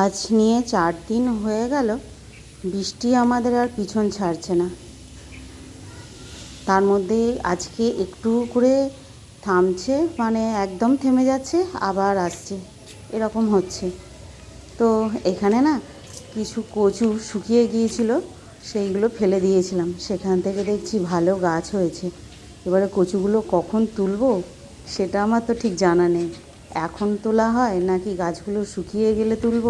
আজ নিয়ে চার দিন হয়ে গেল, বৃষ্টি আমাদের আর পিছন ছাড়ছে না। তার মধ্যে আজকে একটু করে থামছে মানে একদম থেমে যাচ্ছে, আবার আসছে। এরকম হচ্ছে। তো এখানে না কিছু কচু শুকিয়ে গিয়েছিল, সেইগুলো ফেলে দিয়েছিলাম। সেখান থেকে দেখছি ভালো গাছ হয়েছে। এবারে কচুগুলো কখন তুলবো, সেটা আমার তো ঠিক জানা নেই। এখন তোলা হয় নাকি গাছগুলো শুকিয়ে গেলে তুলব?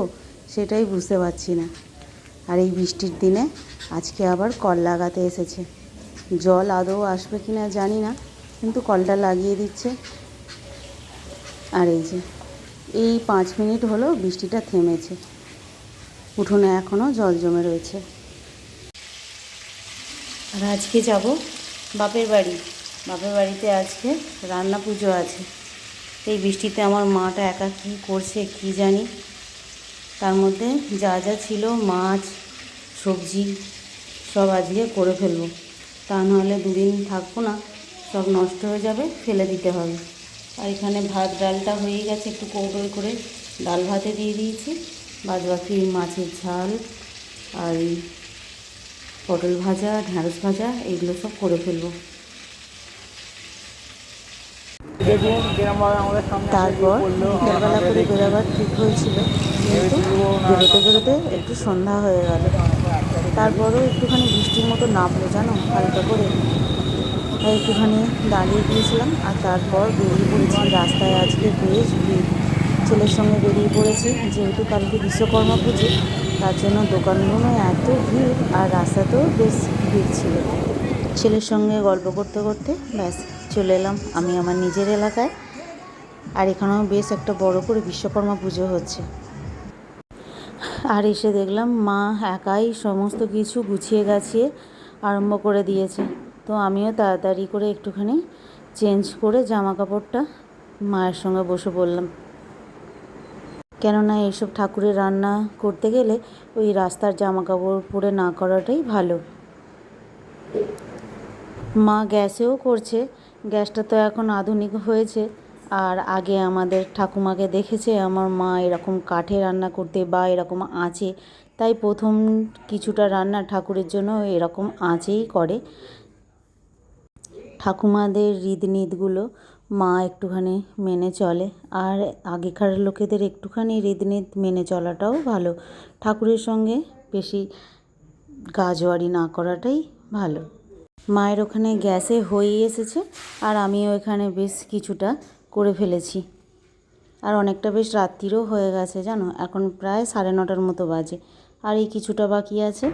সেটাই বুঝতে পারছি না। আর এই বৃষ্টির দিনে আজকে আবার কল লাগাতে এসেছে। জল আদৌ আসবে কি না জানি না, কিন্তু কলটা লাগিয়ে দিচ্ছে। আর এই যে, এই পাঁচ মিনিট হলো বৃষ্টিটা থেমেছে। উঠোনে এখনও জল জমে রয়েছে। আর আজকে যাব বাপের বাড়ি। বাপের বাড়িতে আজকে রান্না পুজো আছে। এই বৃষ্টিতে আমার মাটা একা কী করছে কী জানি। তার মধ্যে যা যা ছিল, মাছ, সবজি, সব আজকে করে ফেলব। তা নাহলে দুদিন থাকব না, সব নষ্ট হয়ে যাবে, ফেলে দিতে হবে। আর এখানে ভাত ডালটা হয়ে গেছে, একটু কৌটোয় করে ডাল ভাতে দিয়ে দিয়েছি। বাদ বাকি মাছের ঝাল আর পটল ভাজা, ঢ্যাঁড়স ভাজা এগুলো সব করে ফেলব। তারপর বিকেলবেলা করে বেরোবার ঠিক হয়েছিল কিন্তু বেরোতে বেরোতে একটু সন্ধ্যা হয়ে গেল। তারপরও একটুখানি বৃষ্টির মতো নামলো জানো হালকা করে। তাই একটুখানি দাঁড়িয়ে গিয়েছিলাম আর তারপর বেরিয়ে পড়েছি রাস্তায়। আজকে বেশ ভিড়। ছেলের সঙ্গে বেরিয়ে পড়েছি যেহেতু কালকে বিশ্বকর্মা পুজো তার জন্য দোকানগুলো এত ভিড় আর রাস্তাতেও বেশ ভিড় ছিল। ছেলের সঙ্গে গল্প করতে করতে ব্যাস। চলে এলাম আমি আমার নিজের এলাকায়। আর এখানেও বেশ একটা বড় করে বিশ্বকর্মা পুজো হচ্ছে। আর এসে দেখলাম মা একাই সমস্ত কিছু গুছিয়ে গাছিয়ে আরম্ভ করে দিয়েছে। তো আমিও তাড়াতাড়ি করে একটুখানি চেঞ্জ করে জামা কাপড়টা মায়ের সঙ্গে বসে বললাম কেননা এইসব ঠাকুরের রান্না করতে গেলে ওই রাস্তার জামা কাপড় পরে না করাটাই ভালো। মা গ্যাসেও করছে গ্যাসটা তো এখন আধুনিক হয়েছে। আর আগে আমাদের ঠাকুমাকে দেখেছে, আমার মা এরকম কাঠে রান্না করতে বা এরকম আঁচে। তাই প্রথম কিছুটা রান্না ঠাকুরের জন্য এরকম আঁচেই করে। ঠাকুমাদের রীতিনীতিগুলো মা একটুখানি মেনে চলে, আর আগেকার লোকেদের একটুখানি রীতিনীতি মেনে চলাটাও ভালো। ঠাকুরের সঙ্গে বেশি গাজোয়ারি না করাটাই ভালো। মায়ের ওখানে গ্যাসে হয়ে এসেছে আর আমিও এখানে বেশ কিছুটা করে ফেলেছি। আর অনেকটা বেশ রাত্রিরও হয়ে গেছে, জানো? এখন প্রায় সাড়ে নটার মতো বাজে। আর এই কিছুটা বাকি আছে।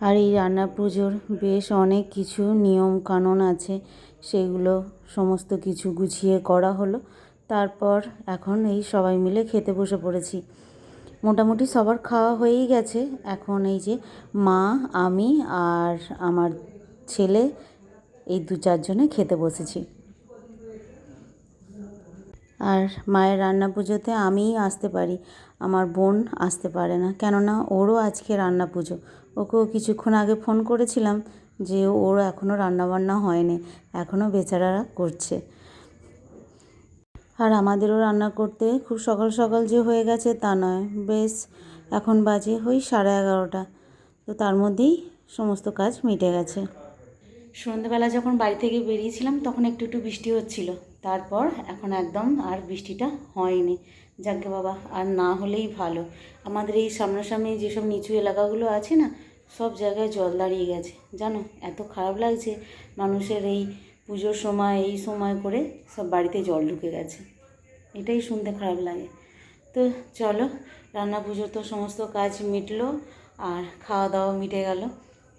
আর এই রান্না পুজোর বেশ অনেক কিছু নিয়ম কানুন আছে। সেগুলো সমস্ত কিছু গুছিয়ে করা হলো। তারপর এখন এই সবাই মিলে খেতে বসে পড়েছি। মোটামুটি সবার খাওয়া হয়েই গেছে। এখন এই যে মা, আমি আর আমার ছেলে, এই দু চারজনে খেতে বসেছি। আর মায়ের রান্না পুজোতে আমিই আসতে পারি, আমার বোন আসতে পারে না। কেননা ওরও আজকে রান্না পুজো। ওকেও কিছুক্ষণ আগে ফোন করেছিলাম যে ওর এখনও রান্নাবান্না হয়নি এখনও বেচারারা করছে। আর আমাদেরও রান্না করতে খুব সকাল সকাল যে হয়ে গেছে তা নয়। বেশ, এখন বাজে ওই সাড়ে এগারোটা। তো তার মধ্যেই সমস্ত কাজ মিটে গেছে। সন্ধেবেলা যখন বাড়ি থেকে বেরিয়েছিলাম, তখন একটু একটু বৃষ্টি হচ্ছিল। তারপর এখন একদম আর বৃষ্টিটা হয়নি। যাকে বাবা, আর না হলেই ভালো। আমাদের এই সামনাসামনি যেসব নিচু এলাকাগুলো আছে না, সব জায়গায় জল দাঁড়িয়ে গেছে। জানো, এত খারাপ লাগছে, মানুষের এই পুজোর সময়, এই সময় করে সব বাড়িতে জল ঢুকে গেছে। এটাই শুনতে খারাপ লাগে। তো চলো, রান্না পুজোর তো সমস্ত কাজ মিটলো, আর খাওয়া দাওয়া মিটে গেল।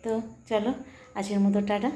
তো চলো আজকের মতো টাটা।